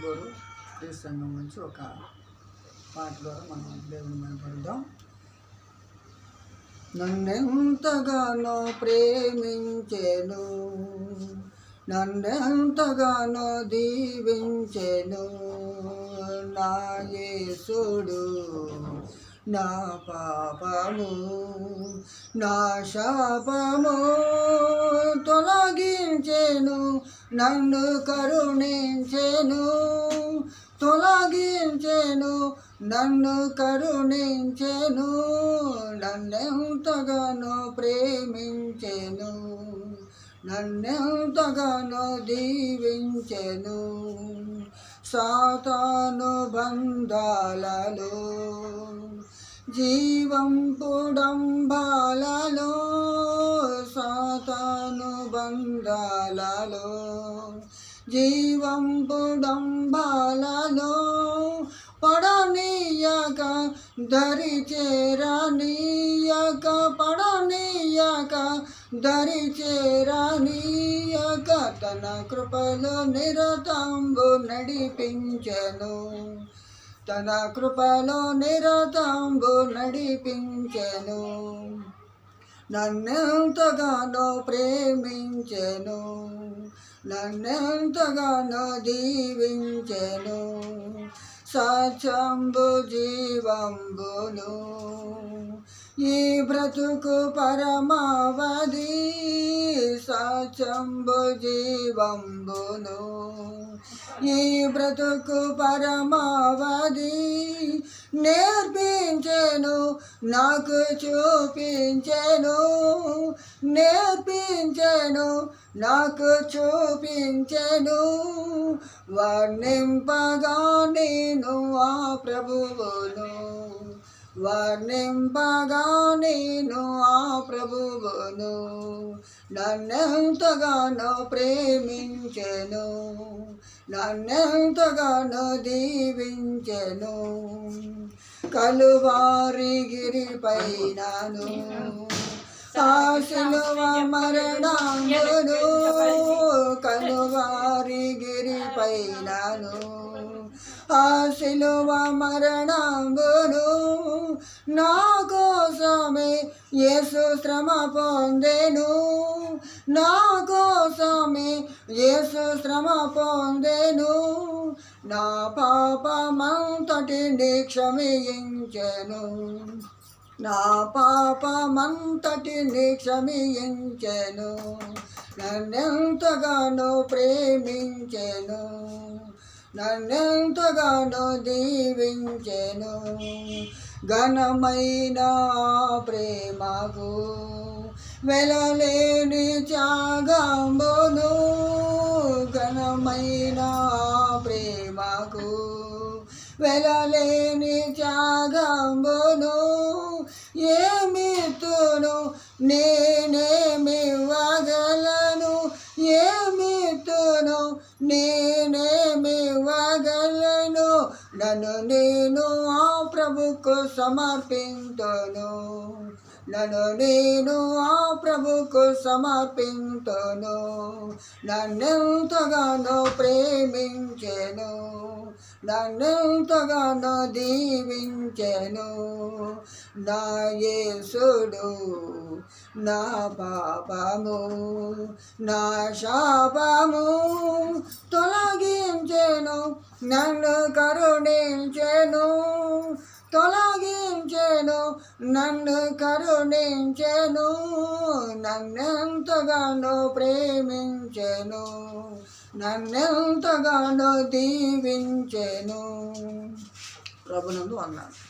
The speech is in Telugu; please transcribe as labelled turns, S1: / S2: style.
S1: గోరు క్రీస్తు నుంచి ఒక పాట ద్వారా మనం దేవుని మెరుగుపడదాం నన్నెంతగానో ప్రేమించెను నన్నెంతగానో దీవించెను నా యేసుడు నా పాపము నా శాపము తొలగించెను నన్ను కరుణించెను తొలగించెను నన్ను కరుణించెను నన్నెంతగానో ప్రేమించెను నన్నెంతగానో దీవించెను. సాతాను బంధాలలో జీవం పుడంబాలలో బంధాలలో జీవం పుడంబాలలో పడనీయక దరి చేరనీయక పడనీయక దరి చేరనీయక తన కృపలో నిరతంబు నడిపించను. తన కృపలో నిరతంబు నడిపించను. నన్నెంతగానో ప్రేమించెను నన్నెంతగానో దీవించెను సత్యంబు జీవంబును. ఈ బ్రతుకు పరమావధి సత్యంబు జీవంబును. ఈ బ్రతుకు పరమావధి నేర్పించెను నాకు చూపించెను. నేర్పించెను నాకు చూపించెను. వర్ణింపగా నేను ఆ ప్రభువును. వర్ణింపగా నేను ఆ ప్రభువును నన్నెంతగానో ప్రేమించెను నన్నెంతగానో దీవించెను. కలువారి గిరిపైనను ఆశిలువ మరణాంగును కలువారి గిరిపైనను ఆశిలువ మరణాంగును నా కోసమే యేసు శ్రమ పొందెను. నా కోసమే యేసు శ్రమ పొందెను. నా పాపమంతటిని క్షమించెను. నా పాపమంతటిని క్షమించెను. నన్నెంతగానో ప్రేమించెను. నన్నెంతగానో దీవించెను. ఘనమైన ప్రేమకు వెలలేని త్యాగంబును. ఘనమైన ప్రేమకు వెలలేని త్యాగంబును. ఏమిత్తును నే నన్ను నేను ఆ ప్రభుకు సమర్పింతును. నన్ను నేను ఆ ప్రభుకు సమర్పింతును. నన్నెంతగానో ప్రేమించెను. నన్నెంతగానో దీవించెను. నా యేసుడు నా పాపము నా శాపము నన్ను కరుణించెను తొలగించెను నన్ను కరుణించెను నన్నెంతగానో ప్రేమించెను నన్నెంతగానో దీవించెను. ప్రభునందు అన్నాడు